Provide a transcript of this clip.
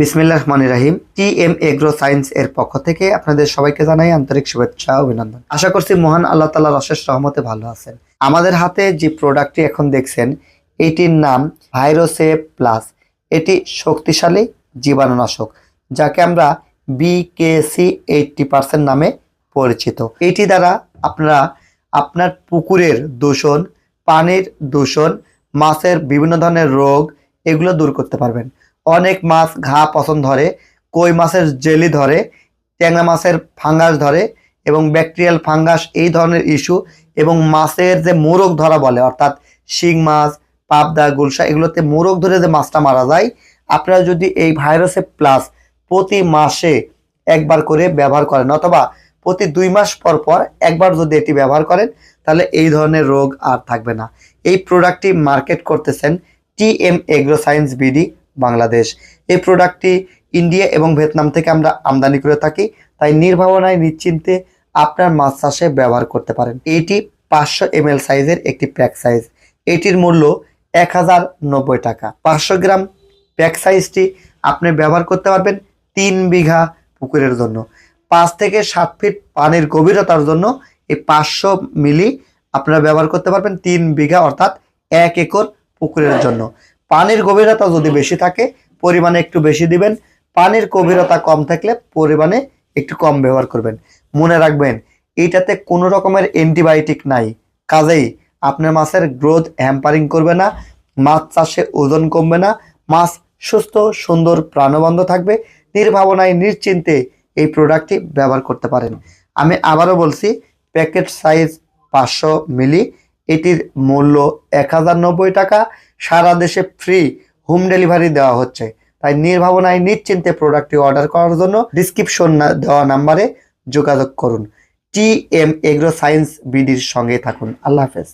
বিসমিল্লাহ রহমান রাহিম টি এম এগ্রো সায়েন্স এর পক্ষ থেকে আপনাদের সবাইকে জানাই আন্তরিক শুভেচ্ছা অভিনন্দন। আশা করছি মহান আল্লাহ তালার অশেষ রহমতে ভালো আছেন। আমাদের হাতে যে প্রোডাক্টটি এখন দেখছেন, এটির নাম ভাইরোসে প্লাস। এটি শক্তিশালী জীবাণুনাশক, যাকে আমরা বিকেসি এইটটি পার্সেন্ট নামে পরিচিত। এটি দ্বারা আপনারা আপনার পুকুরের দূষণ, পানির দূষণ, মাছের বিভিন্ন ধরনের রোগ, এগুলো দূর করতে পারবেন। অনেক মাছ ঘা পছন্দ ধরে, কই মাছের জেলি ধরে, ট্যাংরা মাছের ফাঙ্গাস ধরে এবং ব্যাকটেরিয়াল ফাঙ্গাস এই ধরনের ইস্যু এবং মাছের যে মোরগ ধরা বলে, অর্থাৎ শিং মাছ, পাবদা, গুলশা, এগুলোতে মোরগ ধরে যে মাছটা মারা যায়, আপনারা যদি এই ভাইরাসে প্লাস প্রতি মাসে একবার করে ব্যবহার করেন অথবা প্রতি দুই মাস পর পর একবার যদি এটি ব্যবহার করেন, তাহলে এই ধরনের রোগ আর থাকবে না। এই প্রোডাক্টটি মার্কেট করতেছেন T M agro science BD Bangladesh. এই প্রোডাক্টটি ইন্ডিয়া এবং ভিয়েতনাম থেকে আমরা আমদানি করে থাকি, তাই নির্ভাবনায়, নিশ্চিন্তে আপনার মাছ চাষে ব্যবহার করতে পারেন। এটি পাঁচশো এম সাইজের একটি প্যাক সাইজ এটির মূল্য এক হাজার নব্বই টাকা। পাঁচশো গ্রাম প্যাক সাইজটি আপনি ব্যবহার করতে পারবেন তিন বিঘা পুকুরের জন্য। পাঁচ থেকে সাত ফিট পানির গভীরতার জন্য এই পাঁচশো মিলি আপনারা ব্যবহার করতে পারবেন তিন বিঘা, অর্থাৎ এক একর পুকুরের জন্য। পানির গভীরতা যদি বেশি থাকে, পরিমাণে একটু বেশি দিবেন। পানির গভীরতা কম থাকলে পরিমাণে একটু কম ব্যবহার করবেন। মনে রাখবেন এইটাতে কোনো রকমের অ্যান্টিবায়োটিক নাই। কাজেই আপনার মাছের গ্রোথ হ্যাম্পারিং করবে না, মাছ চাষে ওজন কমবে না, মাছ সুস্থ, সুন্দর প্রাণবন্ধ থাকবে। নির্ভাবনায়, নিশ্চিন্তে এই প্রোডাক্টটি ব্যবহার করতে পারেন। আমি আবারও বলছি প্যাকেট সাইজ পাঁচশো মিলি এটির মূল্য এক হাজার নব্বই টাকা। সারা দেশে ফ্রি হোম ডেলিভারি দেওয়া হচ্ছে। তাই নির্ভাবনায় নিশ্চিন্তে প্রোডাক্টটি অর্ডার করার জন্য ডিসক্রিপশন দেওয়া নাম্বারে যোগাযোগ করুন। টি এম এগ্রো সায়েন্স বিডির সঙ্গে থাকুন। আল্লাহ হাফেজ।